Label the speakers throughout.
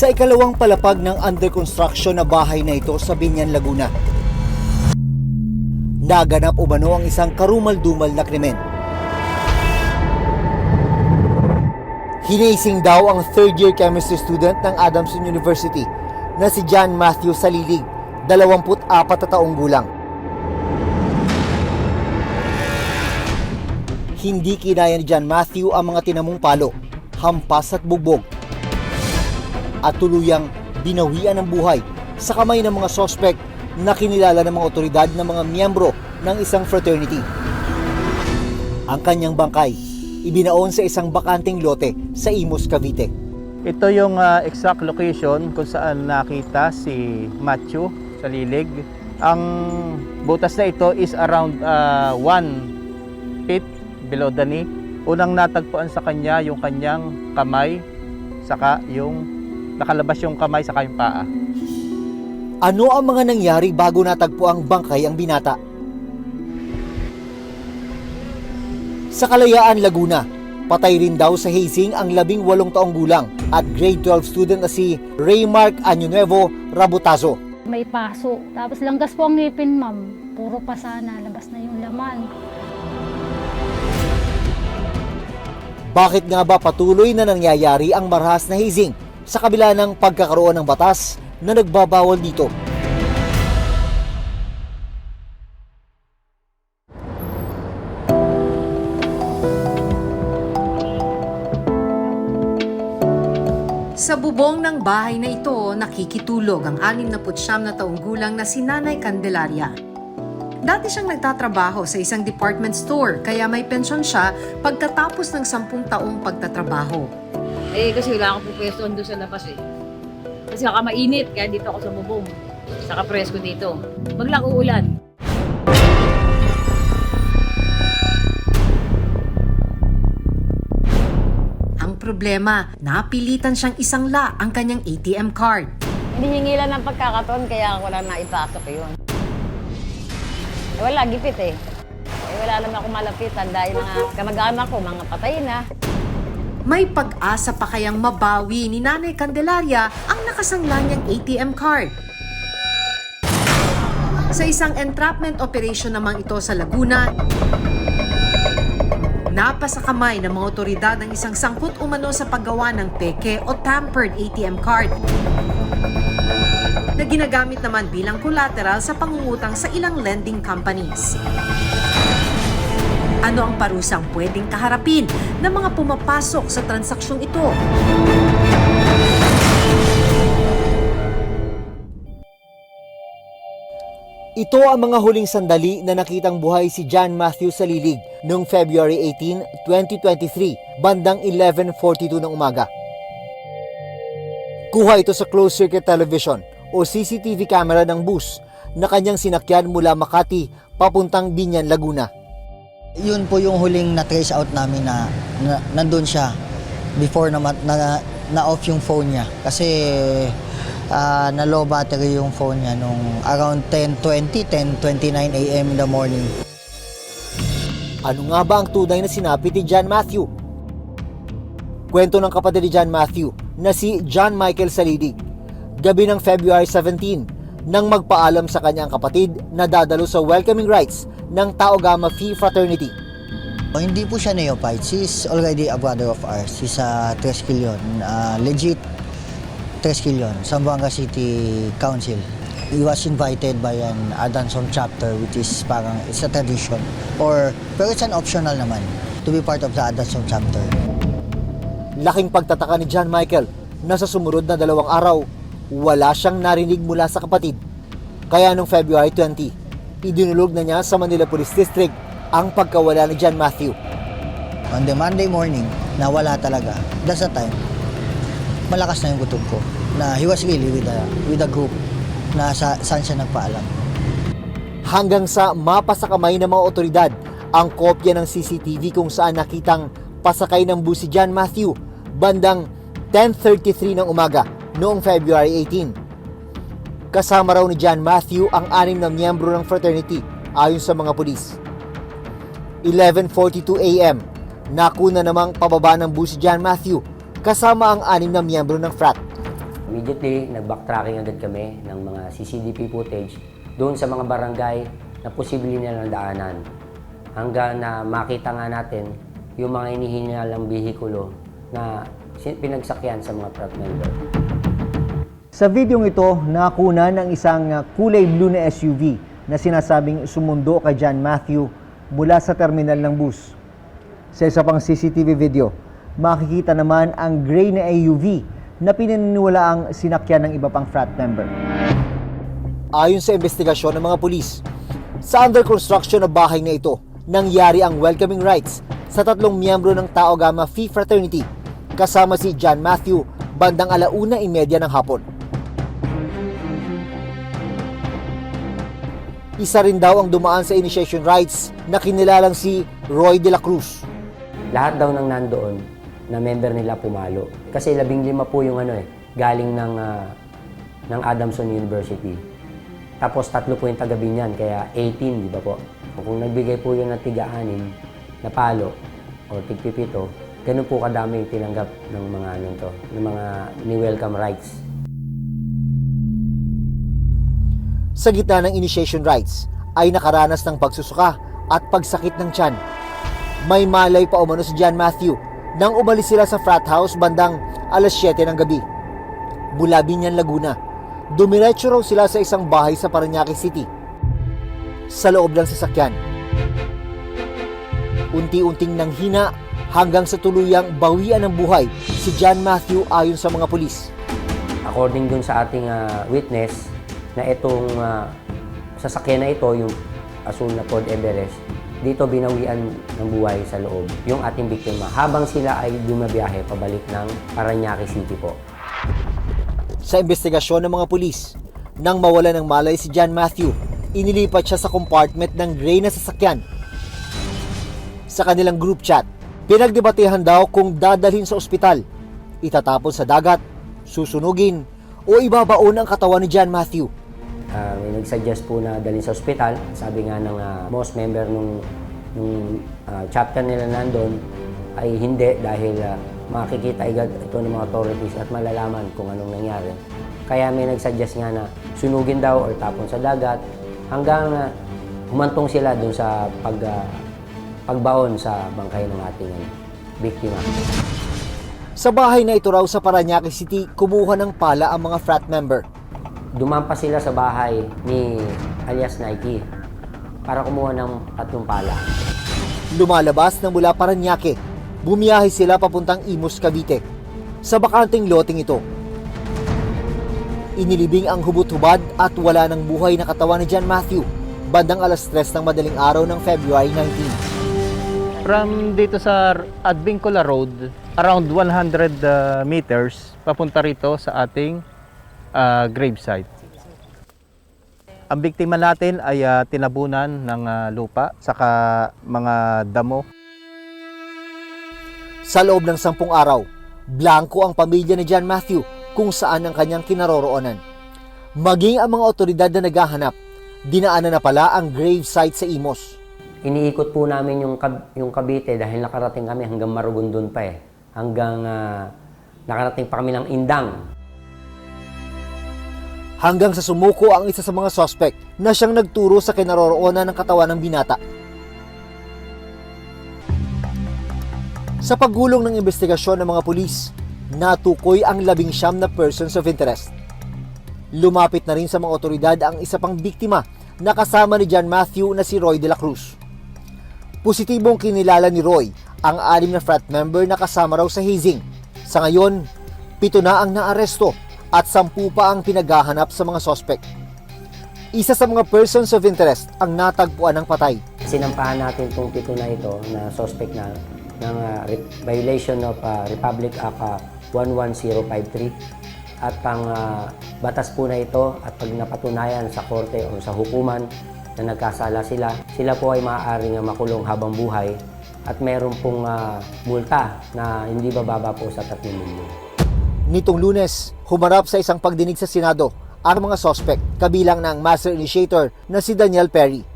Speaker 1: sa ikalawang palapag ng under construction na bahay na ito sa Binyan, Laguna. Naganap umano ang isang karumal-dumal na krimen. Hinasing daw ang third-year chemistry student ng Adamson University na si John Matthew Salilig, 24 na taong gulang. Hindi kinaya ni John Matthew ang mga tinamong palo, hampas at bugbog. At tuluyang binawian ng buhay sa kamay ng mga sospek na kinilala ng mga otoridad ng mga miyembro ng isang fraternity. Ang kanyang bangkay, ibinaon sa isang bakanting lote sa Imus, Cavite.
Speaker 2: Ito yung ah, exact location kung saan nakita si Matthew sa lilig. Ang butas na ito is around 1 feet below the knee. Unang natagpuan sa kanya yung kanyang kamay, saka yung nakalabas yung kamay saka yung paa.
Speaker 1: Ano ang mga nangyari bago natagpo ang bangkay ang binata? Sa Kalayaan, Laguna, patay rin daw sa hazing ang labing walong taong gulang at grade 12 student na si Raymark Año Rabutazo.
Speaker 3: May paso. Tapos langgas po ang ngipin, ma'am. Puro pa sana. Labas na yung laman.
Speaker 1: Bakit nga ba patuloy na nangyayari ang marahas na hazing sa kabila ng pagkakaroon ng batas na nagbabawal dito?
Speaker 4: Sa bubong ng bahay na ito, nakikitulog ang 69 na taong gulang na si Nanay Candelaria. Dati siyang nagtatrabaho sa isang department store kaya may pensyon siya pagkatapos ng 10 taong pagtatrabaho.
Speaker 5: Eh, kasi wala akong pupwestuhan doon sa labas eh. Kasi saka mainit, kaya dito ako sa bubong. Saka presko dito. Maglang uulan.
Speaker 4: Ang problema, napilitan siyang isangla ang kanyang ATM card.
Speaker 6: Hinihingi lang ng pagkakataon kaya wala na ipasok yun. Eh, wala, gipit eh. Eh, wala naman ako malapitan dahil mga kamag-anak ko, mga patay na.
Speaker 4: May pag-asa pa kayang mabawi ni Nanay Candelaria ang nakasangla niyang ATM card. Sa isang entrapment operation namang ito sa Laguna, napasa kamay ng mga otoridad ang isang sangkot umano sa paggawa ng peke o tampered ATM card na ginagamit naman bilang collateral sa pangungutang sa ilang lending companies. Ano ang parusang pwedeng kaharapin ng mga pumapasok sa transaksyong ito?
Speaker 1: Ito ang mga huling sandali na nakitang buhay si John Matthew Salilig noong February 18, 2023, bandang 11.42 ng umaga. Kuha ito sa closed-circuit television o CCTV camera ng bus na kanyang sinakyan mula Makati papuntang Binyan, Laguna.
Speaker 7: Yun po yung huling na-trace out namin na, na nandun siya before na, na, na off yung phone niya. Kasi ah, na low battery yung phone niya nung around 10.20, 10.29 a.m. in the morning.
Speaker 1: Ano nga ba ang tunay na sinapit ni John Matthew? Kwento ng kapatid ni John Matthew na si John Michael Salidig. Gabi ng February 17 nang magpaalam sa kanyang kapatid na dadalo sa welcoming rites ng Tau Gamma Phi Fraternity.
Speaker 7: Oh, hindi po siya neophyte. She's already a brother of ours. She's a Tresquilion. ah, legit Tresquilion. Zamboanga City Council. He was invited by an Adanson chapter which is parang it's a tradition. Or, pero it's an optional naman to be part of the Adanson chapter.
Speaker 1: Laking pagtataka ni John Michael na sa sumunod na dalawang araw, wala siyang narinig mula sa kapatid. Kaya noong February 20, idinulog na niya sa Manila Police District ang pagkawala ni John Matthew.
Speaker 7: On the Monday morning, nawala talaga. That's the time, malakas na yung kutob ko. Na he was really with a, with a group na sa, saan siya nagpaalam.
Speaker 1: Hanggang sa mapa sa kamay ng mga otoridad ang kopya ng CCTV kung saan nakitang pasakay ng bus si John Matthew bandang 10.33 ng umaga noong February 18. Kasama raw ni John Matthew ang anim na miyembro ng fraternity ayon sa mga pulis. 11.42 a.m. Nakuna namang pababa ng bus si John Matthew kasama ang anim na miyembro ng frat.
Speaker 8: Immediately, nag-backtracking agad kami ng mga CCTV footage doon sa mga barangay na posibleng nilang daanan. Hanggang na makita nga natin yung mga inihinalang bihikulo na pinagsakyan sa mga frat member.
Speaker 1: Sa videong ito, nakunan ng isang uh, kulay blue na SUV na sinasabing sumundo kay John Matthew mula sa terminal ng bus. Sa isa pang CCTV video, makikita naman ang gray na AUV na pinaniniwala ang sinakyan ng iba pang frat member. Ayon sa investigasyon ng mga pulis, sa under construction na bahay na ito, nangyari ang welcoming rites sa tatlong miyembro ng Tau Gamma Phi Fraternity kasama si John Matthew bandang alauna imedya ng hapon. Isa rin daw ang dumaan sa initiation rites na kinilalang si Roy de la Cruz.
Speaker 8: Lahat daw ng nandoon na member nila pumalo. Kasi labing lima po yung ano eh, galing ng, ah, ng Adamson University. Tapos tatlo po yung taga Binyan, kaya 18, di ba po? Kung nagbigay po yun ng tiga-anim na palo o tigpipito, ganun po kadami yung tinanggap ng mga ano to, ng mga ni-welcome rights.
Speaker 1: Sa gitna ng initiation rites ay nakaranas ng pagsusuka at pagsakit ng tiyan. May malay pa umano si John Matthew nang umalis sila sa frat house bandang alas 7 ng gabi. Mula Binyan, Laguna, dumiretso raw sila sa isang bahay sa Paranaque City. Sa loob ng sasakyan, unti-unting nanghina hanggang sa tuluyang bawian ng buhay si John Matthew ayon sa mga pulis.
Speaker 8: According dun sa ating ah, witness, na itong ah, sasakyan na ito, yung asul na Ford Everest, dito binawian ng buhay sa loob yung ating biktima habang sila ay dumabiyahe pabalik ng Paranaque City po.
Speaker 1: Sa investigasyon ng mga pulis, nang mawala ng malay si John Matthew, inilipat siya sa compartment ng gray na sasakyan. Sa kanilang group chat, pinagdebatehan daw kung dadalhin sa ospital, itatapon sa dagat, susunugin, o ibabaon ang katawan ni John Matthew.
Speaker 8: Ah, may nagsuggest po na dalhin sa ospital. Sabi nga ng ah, most member nung, nung ah, chapter nila nandun ay hindi dahil ah, makikita agad ito ng mga authorities at malalaman kung anong nangyari. Kaya may nagsuggest nga na sunugin daw or tapon sa dagat hanggang humantong sila dun sa pag, ah, pagbaon sa bangkay ng ating ano, biktima.
Speaker 1: Sa bahay na ito raw sa Paranaque City, kumuha ng pala ang mga frat member.
Speaker 8: Dumampa sila sa bahay ni alias Nike para kumuha ng tatlong pala.
Speaker 1: Lumalabas na mula Paranaque, bumiyahe sila papuntang Imus, Cavite. Sa bakanting loting ito, inilibing ang hubot-hubad at wala ng buhay na katawan ni John Matthew bandang alas 3 ng madaling araw ng February 19.
Speaker 2: From dito sa Advincula Road, around 100 uh, meters, papunta rito sa ating uh, gravesite. Ang biktima natin ay uh, tinabunan ng uh, lupa, saka mga damo.
Speaker 1: Sa loob ng sampung araw, blanco ang pamilya ni John Matthew kung saan ang kanyang kinaroroonan. Maging ang mga otoridad na naghahanap, dinaanan na pala ang grave site sa Imos.
Speaker 8: Iniikot po namin yung, yung Cavite dahil nakarating kami hanggang Marugundon pa eh. Hanggang ah, nakarating pa kami ng Indang.
Speaker 1: Hanggang sa sumuko ang isa sa mga suspect na siyang nagturo sa kinaroroonan ng katawan ng binata. Sa paggulong ng investigasyon ng mga pulis, natukoy ang labing siyam na persons of interest. Lumapit na rin sa mga otoridad ang isa pang biktima na kasama ni John Matthew na si Roy de la Cruz. Positibong kinilala ni Roy ang anim na frat member na kasama raw sa hazing. Sa ngayon, pito na ang naaresto at sampu pa ang pinaghahanap sa mga sospek. Isa sa mga persons of interest ang natagpuan ng patay.
Speaker 8: Sinampahan natin itong pito na ito na suspect na ng re- violation of ah, Republic Act ah, 11053 at ang ah, batas po na ito at pag napatunayan sa korte o sa hukuman na nagkasala sila, sila po ay maaaring makulong habang buhay at meron pong ah, multa na hindi bababa po sa 3 milyon.
Speaker 1: Nitong lunes, humarap sa isang pagdinig sa Senado ang mga sospek kabilang ng master initiator na si Daniel Perry.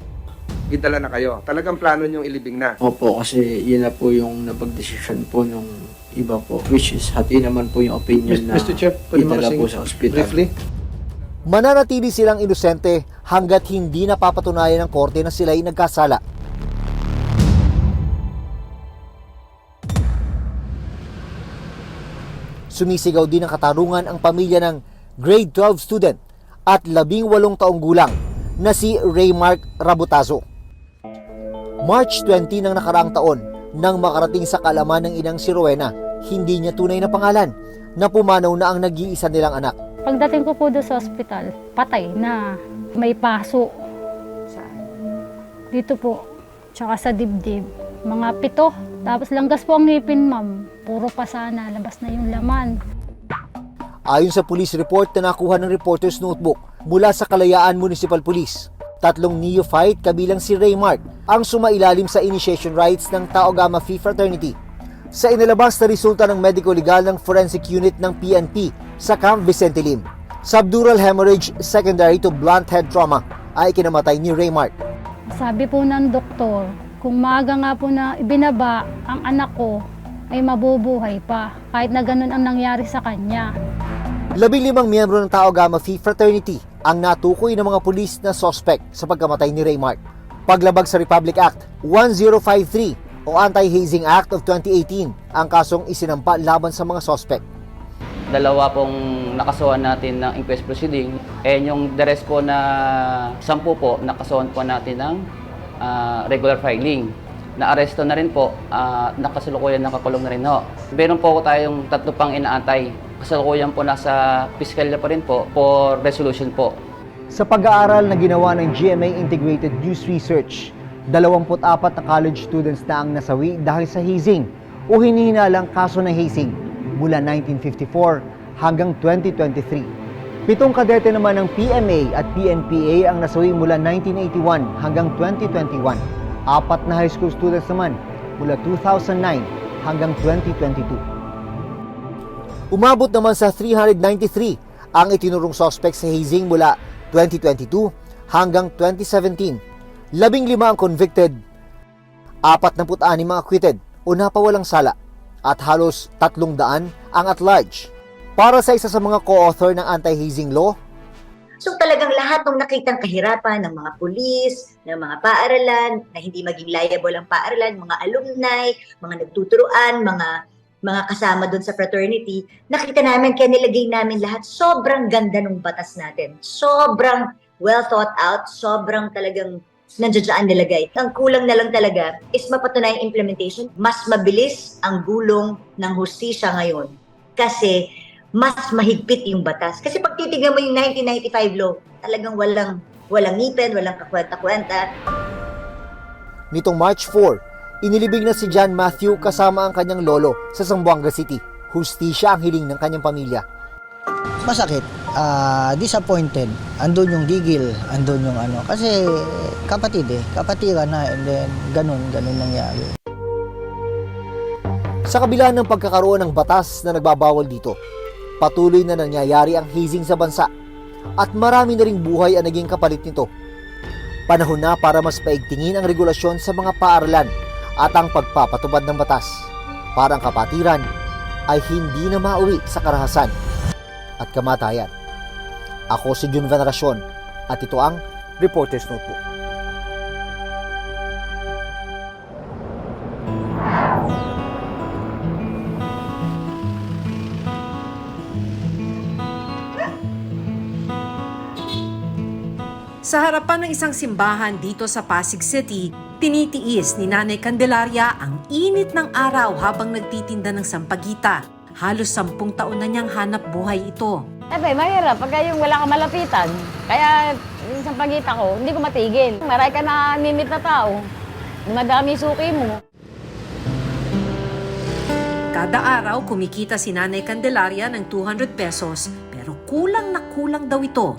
Speaker 9: idala na kayo. Talagang plano niyong ilibing na.
Speaker 10: Opo, kasi yun na po yung napag-desisyon po nung iba po. Which is, hati naman po yung opinion na
Speaker 9: Mr. Chair, pwede
Speaker 10: idala
Speaker 9: makasing
Speaker 10: po sa ospital.
Speaker 9: briefly?
Speaker 1: Mananatili silang inosente hanggat hindi napapatunayan ng korte na sila'y nagkasala. Sumisigaw din ng katarungan ang pamilya ng grade 12 student at labing walong taong gulang na si Raymark Rabutazo. March 20 ng nakaraang taon nang makarating sa kalaman ng inang si Rowena, hindi niya tunay na pangalan na pumanaw na ang nag-iisa nilang anak.
Speaker 3: Pagdating ko po doon sa ospital, patay na may paso. Dito po, tsaka sa dibdib. Mga pito. Tapos langgas po ang ngipin, ma'am. Puro pa sana, labas na yung laman.
Speaker 1: Ayon sa police report na nakuha ng reporter's notebook mula sa Kalayaan Municipal Police, tatlong neophyte kabilang si Raymark ang sumailalim sa initiation rites ng Tau Gamma Phi Fraternity. Sa inilabas na resulta ng medical legal ng forensic unit ng PNP sa Camp Vicente Lim, subdural hemorrhage secondary to blunt head trauma ay kinamatay ni Raymark.
Speaker 3: Sabi po ng doktor, kung maaga nga po na ibinaba ang anak ko, ay mabubuhay pa. Kahit na ganun ang nangyari sa kanya.
Speaker 1: Labing limang miyembro ng Tau Gamma Phi Fraternity ang natukoy ng mga pulis na suspect sa pagkamatay ni Raymark. Paglabag sa Republic Act 1053 o Anti-Hazing Act of 2018 ang kasong isinampa laban sa mga suspect.
Speaker 11: Dalawa pong nakasuhan natin ng inquest proceeding. And yung the rest po na sampu po, nakasuhan po natin ng ah, regular filing. Na-aresto na rin po, uh, nakasulukuyan nakakulong na rin ho. Meron po tayong tatlo pang inaantay. Kasalukuyan po nasa piskalya pa rin po for resolution po.
Speaker 1: Sa pag-aaral na ginawa ng GMA Integrated News Research, 24 na college students na ang nasawi dahil sa hazing o hinihinalang kaso ng hazing mula 1954 hanggang 2023. Pitong kadete naman ng PMA at PNPA ang nasawi mula 1981 hanggang 2021. Apat na high school students naman mula 2009 hanggang 2022. Umabot naman sa 393 ang itinurong suspect sa hazing mula 2022 hanggang 2017. Labing lima ang convicted, 46 ang acquitted o napawalang sala at halos 300 ang at large. Para sa isa sa mga co-author ng anti-hazing law,
Speaker 12: So talagang lahat ng nakitang kahirapan ng mga pulis, ng mga paaralan, na hindi maging liable ang paaralan, mga alumni, mga nagtuturuan, mga mga kasama doon sa fraternity, nakita namin kaya nilagay namin lahat. Sobrang ganda ng batas natin. Sobrang well thought out, sobrang talagang nandiyan nilagay. Ang kulang na lang talaga is mapatunay implementation. Mas mabilis ang gulong ng hustisya ngayon. Kasi mas mahigpit yung batas. Kasi pag titignan mo yung 1995 law, talagang walang walang ngipin, walang kakwenta-kwenta.
Speaker 1: nitong March 4, inilibing na si John Matthew kasama ang kanyang lolo sa Zamboanga City. Hustisya ang hiling ng kanyang pamilya.
Speaker 7: Masakit. Ah, disappointed. Andun yung gigil, andun yung ano. Kasi kapatid eh. Kapatiran na and then ganun, ganun nangyari.
Speaker 1: Sa kabila ng pagkakaroon ng batas na nagbabawal dito, patuloy na nangyayari ang hazing sa bansa at marami na ring buhay ang naging kapalit nito. Panahon na para mas paigtingin ang regulasyon sa mga paaralan at ang pagpapatubad ng batas para ang kapatiran ay hindi na mauwi sa karahasan at kamatayan. Ako si Jun Veneracion at ito ang Reporter's Notebook.
Speaker 4: Sa harapan ng isang simbahan dito sa Pasig City, tinitiis ni Nanay Candelaria ang init ng araw habang nagtitinda ng sampagita. Halos sampung taon na niyang hanap buhay ito.
Speaker 6: Ebe, mahirap pagka yung wala kang malapitan. Kaya yung sa pagita ko, hindi ko matigil. Maray ka na mimit na tao. Madami suki mo.
Speaker 4: Kada araw, kumikita si Nanay Candelaria ng 200 pesos, pero kulang na kulang daw ito.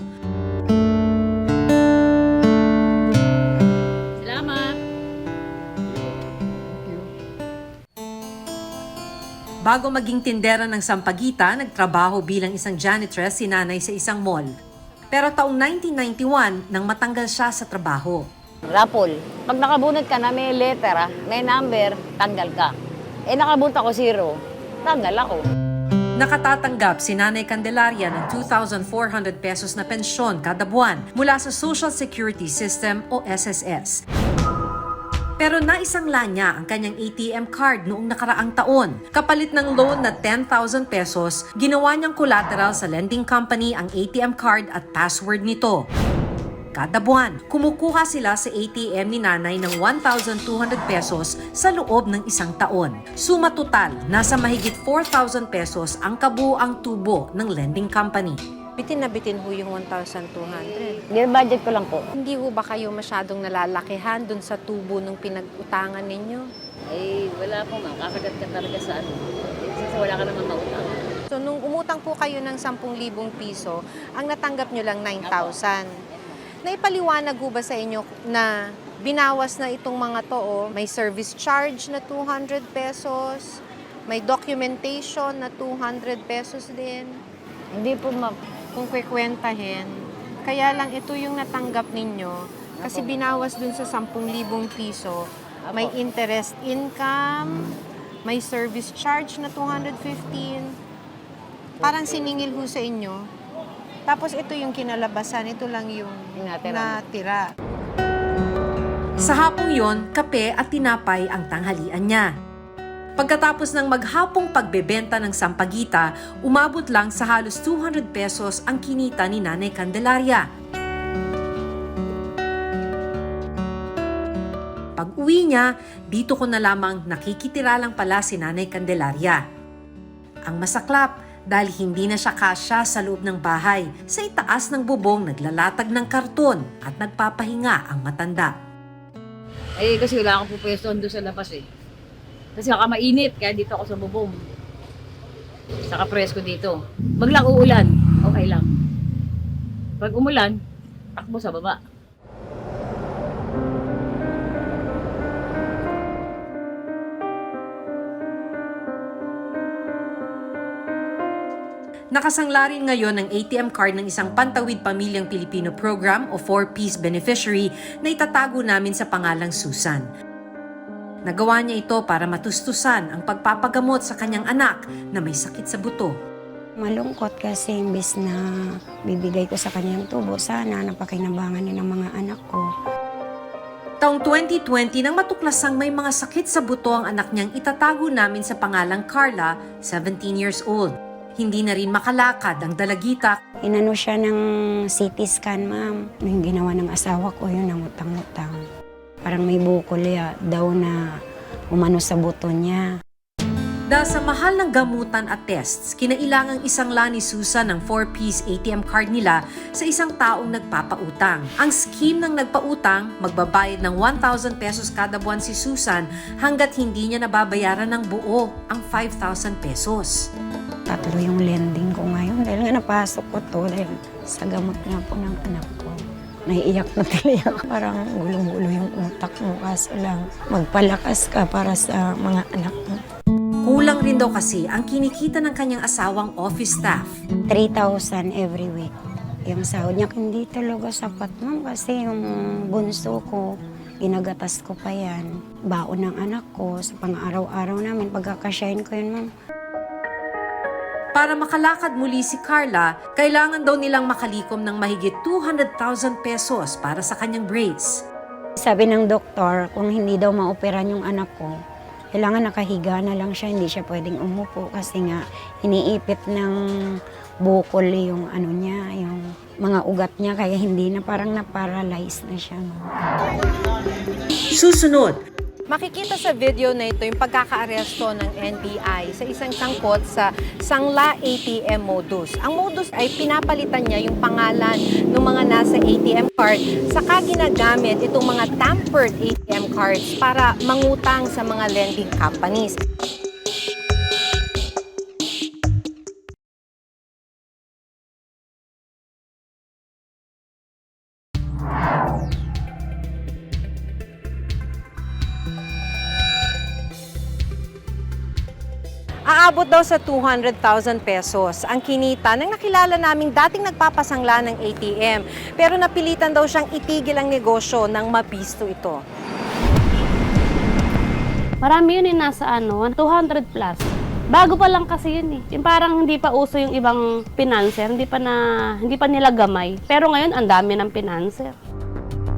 Speaker 4: Bago maging tindera ng Sampagita, nagtrabaho bilang isang janitress si nanay sa isang mall. Pero taong 1991 nang matanggal siya sa trabaho.
Speaker 6: Rapol. Pag nakabunot ka na may letter, ah, may number, tanggal ka. Eh nakabunot ako zero, tanggal ako.
Speaker 4: Nakatatanggap si Nanay Candelaria ng 2,400 pesos na pensyon kada buwan mula sa Social Security System o SSS. Pero naisangla niya ang kanyang ATM card noong nakaraang taon. Kapalit ng loan na 10,000 pesos, ginawa niyang collateral sa lending company ang ATM card at password nito. Kada buwan, kumukuha sila sa ATM ni nanay ng 1,200 pesos sa loob ng isang taon. Suma total, nasa mahigit 4,000 pesos ang kabuang tubo ng lending company.
Speaker 13: Bitin na bitin ho yung 1,200.
Speaker 6: Budget ko lang po.
Speaker 13: Hindi ho ba kayo masyadong nalalakihan dun sa tubo ng pinag-utangan ninyo?
Speaker 5: Eh, wala po ma'am. Kakagat ka talaga sa ano. Kasi wala ka naman mautang.
Speaker 13: So, nung umutang po kayo ng 10,000 piso, ang natanggap nyo lang 9,000. Naipaliwanag ho ba sa inyo na binawas na itong mga to, oh, may service charge na 200 pesos, may documentation na 200 pesos din?
Speaker 6: Hindi po ma...
Speaker 13: kung kwekwentahin. Kaya lang ito yung natanggap ninyo kasi binawas dun sa 10,000 piso. May interest income, may service charge na 215. Parang siningil ho sa inyo. Tapos ito yung kinalabasan, ito lang yung
Speaker 6: Natira.
Speaker 13: natira.
Speaker 4: Sa hapong yon, kape at tinapay ang tanghalian niya. Pagkatapos ng maghapong pagbebenta ng sampagita, umabot lang sa halos 200 pesos ang kinita ni Nanay Candelaria. Pag uwi niya, dito ko na lamang nakikitira lang pala si Nanay Candelaria. Ang masaklap dahil hindi na siya kasya sa loob ng bahay. Sa itaas ng bubong naglalatag ng karton at nagpapahinga ang matanda.
Speaker 5: Eh, kasi wala akong pupwestohan doon sa labas eh. Kasi baka mainit, kaya dito ako sa bubong. Saka presko dito. Maglang uulan, okay lang. Pag umulan, takbo sa baba.
Speaker 4: Nakasangla rin ngayon ang ATM card ng isang Pantawid Pamilyang Pilipino Program o 4-Piece beneficiary na itatago namin sa pangalang Susan. Nagawa niya ito para matustusan ang pagpapagamot sa kanyang anak na may sakit sa buto.
Speaker 14: Malungkot kasi imbes na bibigay ko sa kanyang tubo, sana napakinabangan niya ng mga anak ko.
Speaker 4: Taong 2020 nang matuklasang may mga sakit sa buto ang anak niyang itatago namin sa pangalang Carla, 17 years old. Hindi na rin makalakad ang dalagita
Speaker 14: Inano siya ng CT scan, ma'am. Yung ginawa ng asawa ko, yun ang utang-utang. Parang may bukol ya, daw na umano sa buto niya.
Speaker 4: Dahil sa mahal ng gamutan at tests, kinailangang isang ni Susan ng 4-piece ATM card nila sa isang taong nagpapautang. Ang scheme ng nagpautang, magbabayad ng 1,000 pesos kada buwan si Susan hanggat hindi niya nababayaran ng buo ang 5,000 pesos.
Speaker 14: Tatlo yung lending ko ngayon dahil nga napasok ko to dahil sa gamot nga po ng anak ko. Naiiyak na tiliyak. Parang gulong-gulo yung utak mo kaso lang magpalakas ka para sa mga anak mo.
Speaker 4: Kulang rin daw kasi ang kinikita ng kanyang asawang office staff.
Speaker 14: 3,000 every week. Yung sahod niya hindi talaga sapat ma'am kasi yung bunso ko, ginagatas ko pa yan. Baon ng anak ko sa pang-araw-araw namin. Pagkakasyahin ko yun ma'am.
Speaker 4: Para makalakad muli si Carla, kailangan daw nilang makalikom ng mahigit 200,000 pesos para sa kanyang brace.
Speaker 14: Sabi ng doktor, kung hindi daw maoperan yung anak ko, kailangan nakahiga na lang siya, hindi siya pwedeng umupo kasi nga iniipit ng bukol yung ano niya, yung mga ugat niya, kaya hindi na parang na-paralyze na siya.
Speaker 4: Susunod,
Speaker 13: Makikita sa video na ito yung pagkakaaresto ng NBI sa isang sangkot sa Sangla ATM modus. Ang modus ay pinapalitan niya yung pangalan ng mga nasa ATM card saka ginagamit itong mga tampered ATM cards para mangutang sa mga lending companies. Aabot daw sa 200,000 pesos ang kinita ng nakilala naming dating nagpapasangla ng ATM. Pero napilitan daw siyang itigil ang negosyo nang mabisto ito.
Speaker 15: Marami yun yung nasa ano, 200 plus. Bago pa lang kasi yun eh. Yung parang hindi pa uso yung ibang pinanser, hindi pa na hindi pa nila gamay. Pero ngayon ang dami ng pinanser.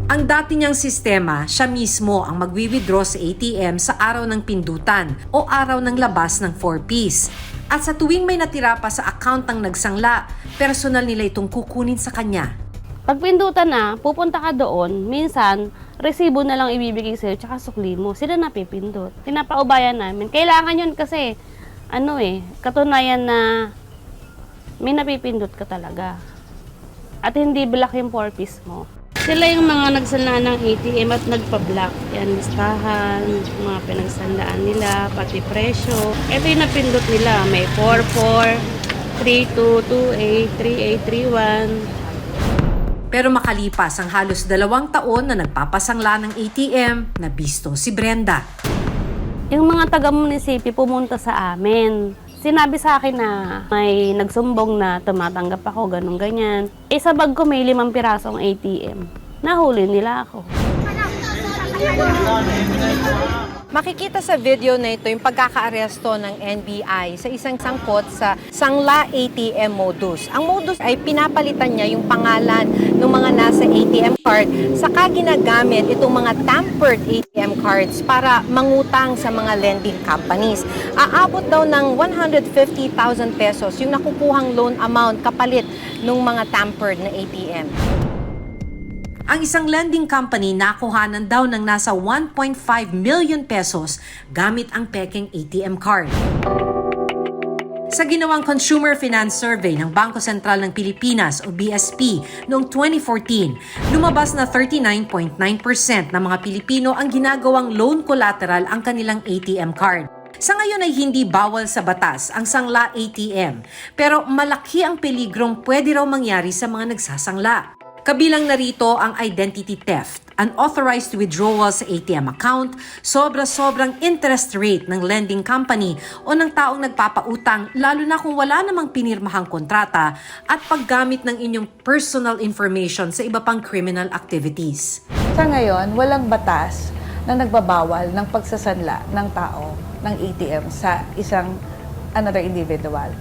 Speaker 4: Ang dati niyang sistema, siya mismo ang magwi-withdraw sa ATM sa araw ng pindutan o araw ng labas ng 4-piece. At sa tuwing may natira pa sa account ng nagsangla, personal nila itong kukunin sa kanya.
Speaker 15: Pag pindutan na, pupunta ka doon, minsan, resibo na lang ibibigay sa'yo, tsaka sukli mo. Sila napipindot. Pinapaubayan namin. Kailangan yun kasi, ano eh, katunayan na may napipindot ka talaga. At hindi black yung 4-piece mo. Sila yung mga nagsanla ng ATM at nagpa-block. Yan, listahan, mga pinagsanlaan nila, pati presyo. Ito yung napindot nila. May 44, 32, 28, 38, 31.
Speaker 4: Pero makalipas ang halos dalawang taon na nagpapasangla ng ATM, nabisto si Brenda.
Speaker 15: Yung mga taga-munisipyo pumunta sa amin. Sinabi sa akin na may nagsumbong na tumatanggap ako, ganun ganyan. Eh sa bag ko may limang pirasong ATM. Nahuli nila ako.
Speaker 13: Makikita sa video na ito yung pagkakaaresto ng NBI sa isang sangkot sa Sangla ATM modus. Ang modus ay pinapalitan niya yung pangalan ng mga nasa ATM card saka ginagamit itong mga tampered ATM cards para mangutang sa mga lending companies. Aabot daw ng 150,000 pesos yung nakukuhang loan amount kapalit ng mga tampered na ATM.
Speaker 4: Ang isang lending company nakuhanan daw ng nasa 1.5 million pesos gamit ang peking ATM card. Sa ginawang Consumer Finance Survey ng Bangko Sentral ng Pilipinas o BSP noong 2014, lumabas na 39.9% ng mga Pilipino ang ginagawang loan collateral ang kanilang ATM card. Sa ngayon ay hindi bawal sa batas ang sangla ATM, pero malaki ang peligrong pwede raw mangyari sa mga nagsasangla. Kabilang narito ang identity theft, unauthorized withdrawal sa ATM account, sobra-sobrang interest rate ng lending company o ng taong nagpapautang lalo na kung wala namang pinirmahang kontrata at paggamit ng inyong personal information sa iba pang criminal activities.
Speaker 16: Sa ngayon, walang batas na nagbabawal ng pagsasanla ng tao ng ATM sa isang another individual.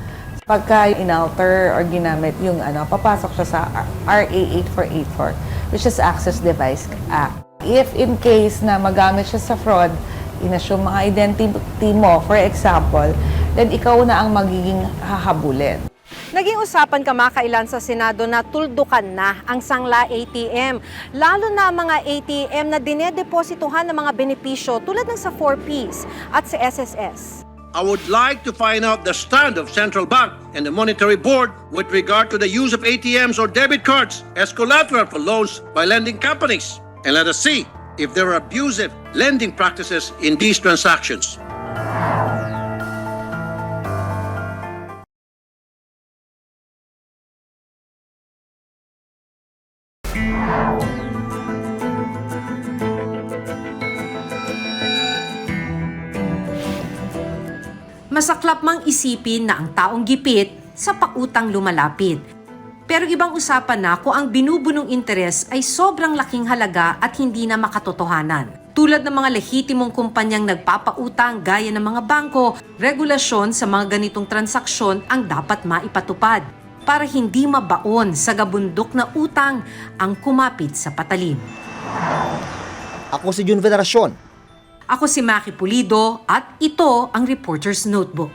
Speaker 16: Pagka inalter or ginamit yung ano, papasok siya sa RA 8484, which is Access Device Act. If in case na magamit siya sa fraud, inassume mga identity mo, for example, then ikaw na ang magiging hahabulin.
Speaker 13: Naging usapan kamakailan sa Senado na tuldukan na ang Sangla ATM, lalo na mga ATM na dinedeposituhan ng mga benepisyo tulad ng sa 4Ps at sa SSS.
Speaker 17: I would like to find out the stand of Central Bank and the Monetary Board with regard to the use of ATMs or debit cards as collateral for loans by lending companies. And let us see if there are abusive lending practices in these transactions.
Speaker 4: Masaklap mang isipin na ang taong gipit sa pautang lumalapit. Pero ibang usapan na kung ang binubunong interes ay sobrang laking halaga at hindi na makatotohanan. Tulad ng mga lehitimong kumpanyang nagpapautang gaya ng mga bangko, regulasyon sa mga ganitong transaksyon ang dapat maipatupad para hindi mabaon sa gabundok na utang ang kumapit sa patalim.
Speaker 1: Ako si Jun Veneracion.
Speaker 4: Ako si Maki Pulido at ito ang Reporter's Notebook.